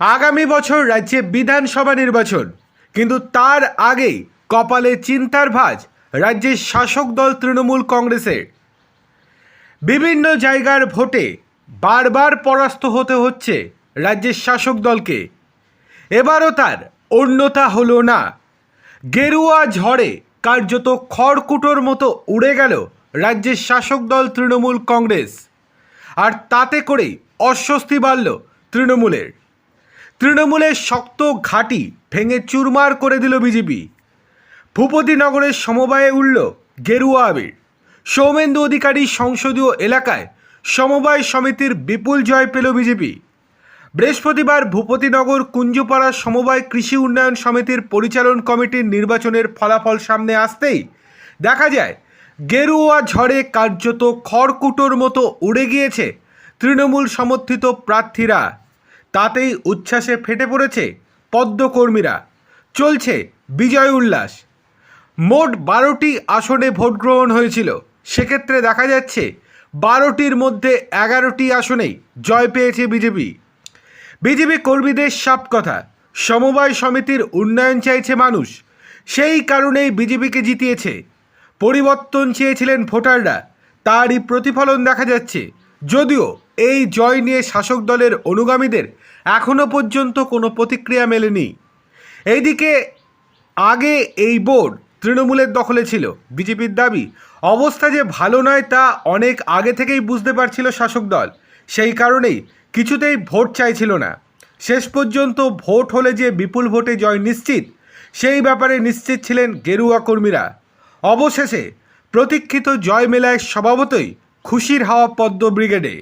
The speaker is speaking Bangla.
আগামী বছর রাজ্যে বিধানসভা নির্বাচন। কিন্তু তার আগেই কপালে চিন্তার ভাঁজ রাজ্যের শাসক দল তৃণমূল কংগ্রেসের। বিভিন্ন জায়গার ভোটে বারবার পরাস্ত হতে হচ্ছে রাজ্যের শাসক দলকে। এবারও তার অন্যতা হলো না। গেরুয়া ঝড়ে কার্যত খড়কুটোর মতো উড়ে গেল রাজ্যের শাসক দল তৃণমূল কংগ্রেস। আর তাতে করেই অস্বস্তি বাড়ল তৃণমূলের। তৃণমূলের শক্ত ঘাঁটি ভেঙে চুরমার করে দিল বিজেপি। ভূপতিনগরের সমবায়ে উঠল গেরুয়া আবির। সৌমেন্দু অধিকারী সংসদীয় এলাকায় সমবায় সমিতির বিপুল জয় পেল বিজেপি। বৃহস্পতিবার ভূপতিনগর কুঞ্জপাড়া সমবায় কৃষি উন্নয়ন সমিতির পরিচালন কমিটির নির্বাচনের ফলাফল সামনে আসতেই দেখা যায়, গেরুয়া ঝড়ে কার্যত খড়কুটোর মতো উড়ে গিয়েছে তৃণমূল সমর্থিত প্রার্থীরা। তাতেই উচ্ছ্বাসে ফেটে পড়েছে পদ্মকর্মীরা। চলছে বিজয় উল্লাস। মোট বারোটি আসনে ভোট গ্রহণ হয়েছিল। সেক্ষেত্রে দেখা যাচ্ছে বারোটির মধ্যে এগারোটি আসনেই জয় পেয়েছে বিজেপি। বিজেপি কর্মীদের সাপ কথা। সমবায় সমিতির উন্নয়ন চাইছে মানুষ। সেই কারণেই বিজেপিকে জিতিয়েছে। পরিবর্তন চেয়েছিলেন ভোটাররা। তারই প্রতিফলন দেখা যাচ্ছে। যদিও এই জয় নিয়ে শাসক দলের অনুগামীদের এখনও পর্যন্ত কোনো প্রতিক্রিয়া মেলেনি। এইদিকে আগে এই বোর্ড তৃণমূলের দখলে ছিল। বিজেপির দাবি, অবস্থা যে ভালো নয় তা অনেক আগে থেকেই বুঝতে পারছিল শাসক দল। সেই কারণেই কিছুতেই ভোট চাইছিল না। শেষ পর্যন্ত ভোট হলে যে বিপুল ভোটে জয় নিশ্চিত, সেই ব্যাপারে নিশ্চিত ছিলেন গেরুয়া কর্মীরা। অবশেষে প্রতীক্ষিত জয় মেলায় স্বভাবতই খুশির হাওয়া পদ্ম ব্রিগেডে।